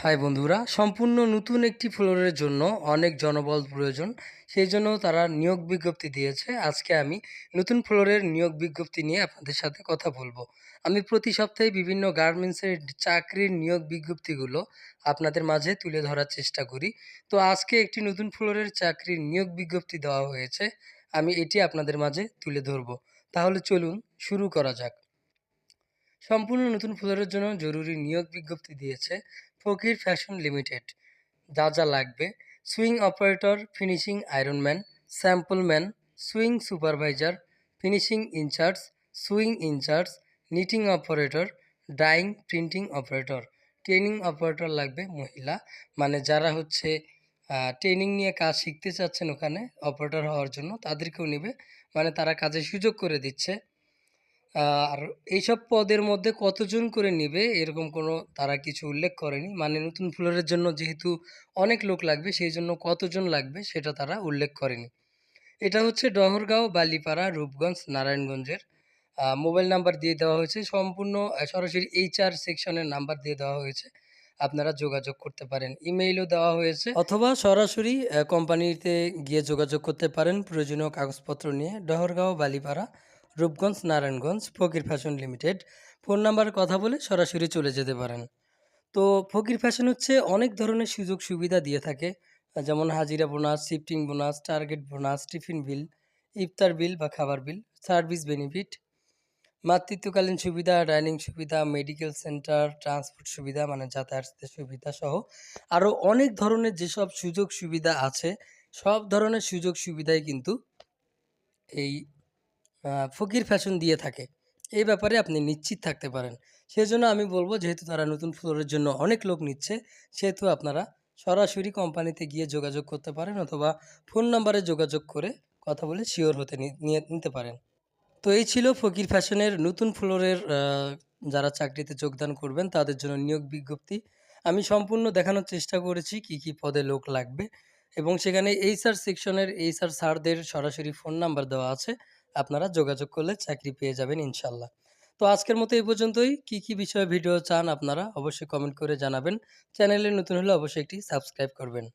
High বন্ধুরা, সম্পূর্ণ নতুন একটি ফ্লোরের জন্য অনেক জনবল প্রয়োজন, সেই জন্য তারা নিয়োগ বিজ্ঞপ্তি দিয়েছে। আজকে আমি নতুন ফ্লোরের নিয়োগ বিজ্ঞপ্তি নিয়ে আপনাদের সাথে কথা বলব। আমি প্রতি সপ্তাহে বিভিন্ন গার্মেন্টসের চাকরির নিয়োগ বিজ্ঞপ্তিগুলো আপনাদের মাঝে তুলে ধরার চেষ্টা করি। তো আজকে একটি নতুন ফ্লোরের চাকরির নিয়োগ বিজ্ঞপ্তি দেওয়া হয়েছে, আমি এটি আপনাদের মাঝে তুলে ধরবো। তাহলে চলুন শুরু করা যাক। সম্পূর্ণ নতুন ফ্লোরের জন্য জরুরি নিয়োগ বিজ্ঞপ্তি দিয়েছে ফকির ফ্যাশন লিমিটেড। যা যা লাগবে। Sewing operator, finishing ironman sampleman sewing supervisor, finishing incharge, sewing incharge, knitting operator, dyeing printing operator. Training operator লাগবে মহিলা। মানে যারা হচ্ছে ট্রেনিং নিয়ে কাজ শিখতে চাচ্ছেন ওখানে, অপারেটর হওয়ার জন্য, তাদেরকেও নেবে। মানে তারা কাজের সুযোগ করে দিচ্ছে। আর এইসব পদের মধ্যে কতজন করে নেবে এরকম কোনো তারা কিছু উল্লেখ করেনি। মানে নতুন ফ্লোরের জন্য যেহেতু অনেক লোক লাগবে, সেই জন্য কতজন লাগবে সেটা তারা উল্লেখ করেনি। এটা হচ্ছে ডহরগাঁও, বালিপাড়া, রূপগঞ্জ, নারায়ণগঞ্জের। মোবাইল নাম্বার দিয়ে দেওয়া হয়েছে। সম্পূর্ণ সরাসরি এইচআর সেকশনের নাম্বার দিয়ে দেওয়া হয়েছে। আপনারা যোগাযোগ করতে পারেন। ইমেইলও দেওয়া হয়েছে। অথবা সরাসরি কোম্পানিতে গিয়ে যোগাযোগ করতে পারেন। প্রয়োজনীয় কাগজপত্র নিয়ে Dahargaon, Balipara Rupganj, Narayanganj, Fakir fashion limited. Phone নাম্বারে কথা বলে সরাসরি চলে যেতে পারেন। তো ফকির ফ্যাশন হচ্ছে অনেক ধরনের সুযোগ সুবিধা দিয়ে থাকে। যেমন হাজিরা bonus, shifting bonus, target bonus, tiffin bill, ইফতার বিল বা খাবার বিল, সার্ভিস বেনিফিট, মাতৃত্বকালীন সুবিধা, ডাইনিং সুবিধা, মেডিকেল সেন্টার, ট্রান্সপোর্ট সুবিধা মানে যাতায়াতের সুবিধা সহ আরও অনেক ধরনের যেসব সুযোগ সুবিধা আছে, সব ধরনের সুযোগ সুবিধাই কিন্তু এই ফকির ফ্যাশন দিয়ে থাকে। এই ব্যাপারে আপনি নিশ্চিত থাকতে পারেন। সেজন্য আমি বলব, যেহেতু তারা নতুন ফ্লোরের জন্য অনেক লোক নিচ্ছে, সেহেতু আপনারা সরাসরি কোম্পানিতে গিয়ে যোগাযোগ করতে পারেন অথবা ফোন নাম্বারে যোগাযোগ করে কথা বলে শিওর হতে নিয়ে, নিতে পারেন। তো এই ছিল ফকির ফ্যাশনের নতুন ফ্লোরের যারা চাকরিতে যোগদান করবেন, তাদের জন্য নিয়োগ বিজ্ঞপ্তি। আমি সম্পূর্ণ দেখানোর চেষ্টা করেছি কি কি পদে লোক লাগবে। এবং সেখানে এইচআর সেকশনের এইচআর স্যারদের সরাসরি ফোন নাম্বার দেওয়া আছে। আপনারা যোগাযোগ করলে চাকরি পেয়ে যাবেন ইনশাল্লাহ। তো আজকের মতো এই পর্যন্তই। কি কি বিষয়ে ভিডিও চান আপনারা অবশ্যই কমেন্ট করে জানাবেন। চ্যানেলে নতুন হলে অবশ্যই একটি সাবস্ক্রাইব করবেন।